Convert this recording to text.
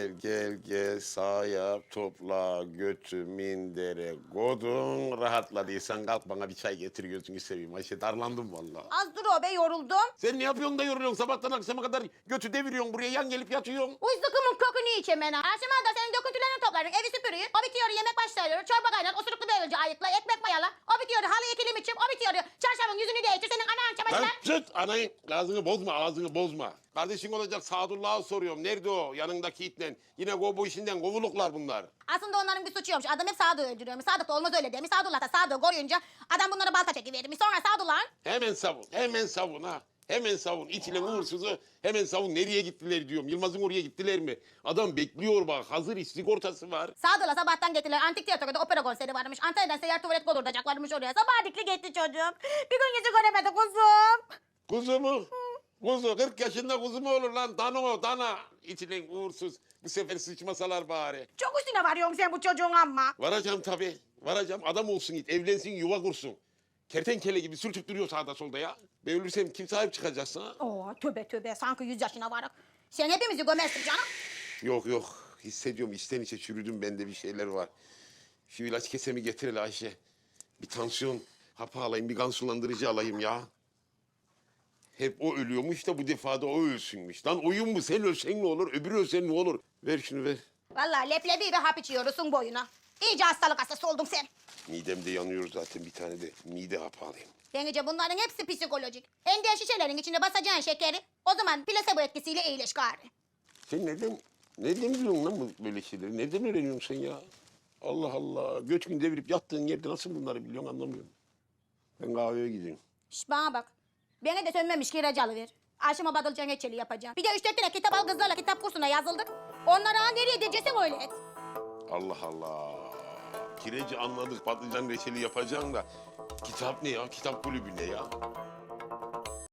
Gel gel gel sağ yap topla götü mindere godun rahatladıysan kalk bana bir çay getir gözünü seveyim Ayşe darlandım vallahi. Az dur o be yoruldum. Sen ne yapıyorsun da yoruluyorsun sabahtan akşama kadar götü deviriyorsun buraya yan gelip yatıyorsun. Uysukımın kokunu ha. Akşama da senin döküntülerini toplarım. Evi süpürüyor. O bitiyor yemek başlıyor. Çorba kaynar. Böylece ayıkla. Ekmek mayala. O bitiyor. Halıyı kilim içim. O bitiyor. Çarşafın yüzünü değiştir. Senin anan Lan çamaşırlar. sus anayı ağzını bozma ağzını bozma. Kardeşin olacak Sadullah'a soruyorum nerede o yanındaki itle. Yine go bu işinden kovuluklar bunlar. Aslında onların bir suçu yokmuş. Adam hep Sadık'ı öldürüyormuş. Sadık da olmaz öyle demiş. Sadullah da Sadık'ı koruyunca adam bunlara balta çekivermiş. Sonra Sadullah'ın Hemen savun hemen savun ha. Hemen savun. İçilen uğursuzu hemen savun. Nereye gittiler diyorum. Yılmaz'ın oraya gittiler mi? Adam bekliyor bak. Hazır iş sigortası var. Sadık'la sabahtan gittiler. Antik tiyatroda opera konseri varmış. Antalya'dan seyyar tuvalet dolduracaklarmış oraya. Sabah dikli gitti çocuğum. Bir gün yüzü göremedi kuzum. Kuzu mu? Kuzu. 40 yaşında kuzu mu olur lan? Dana o dana. İçilen uğursuz. Bu sefer sıçmasalar bari. Çok üstüne varıyorsun sen bu çocuğun ama. Varacağım tabii. Varacağım. Adam olsun git. Evlensin, yuva kursun. Kertenkele gibi sürtüp duruyor sağda solda ya. Ben ölürsem kim sahip çıkacak sana? Oo tövbe tövbe sanki yüz yaşına varık. Sen hepimizi gömersin canım. Yok yok. Hissediyorum içten içe çürüdüm. Bende bir şeyler var. Şu ilaç kesemi getir hele Ayşe. Bir tansiyon hapı alayım, bir kan sulandırıcı alayım ya. Hep o ölüyormuş da bu defa da o ölsünmüş. Lan oyun bu. Sen ölsen ne olur, öbürü ölsen ne olur? Ver şunu ver. Vallahi leblebi ve hap içiyorsun boyuna. İyice hastalık hastası oldun sen. Midemde yanıyor zaten. Bir tane de mide hapı alayım. Bence bunların hepsi psikolojik. Ender şişelerin içine basacağın şekeri o zaman plasebo etkisiyle iyileş gari. Sen nereden, nereden biliyorsun lan bu böyle şeyleri? Nereden öğreniyorsun sen ya? Allah Allah. Göç gün devirip yattığın yerde nasıl bunları biliyorsun anlamıyorum. Ben kahveye gideyim. Şş bana bak. Bana de sönmemiş kiracı alıver. Aşıma badılcan geçeli yapacağım. Bir de üç dört tane kitap al kızlarla kitap kursuna yazıldık. Onlara nereye edeceksin öyle et. Allah Allah. Kireci anladık patlıcan reçeli yapacaksın da kitap ne ya? Kitap kulübü ne ya?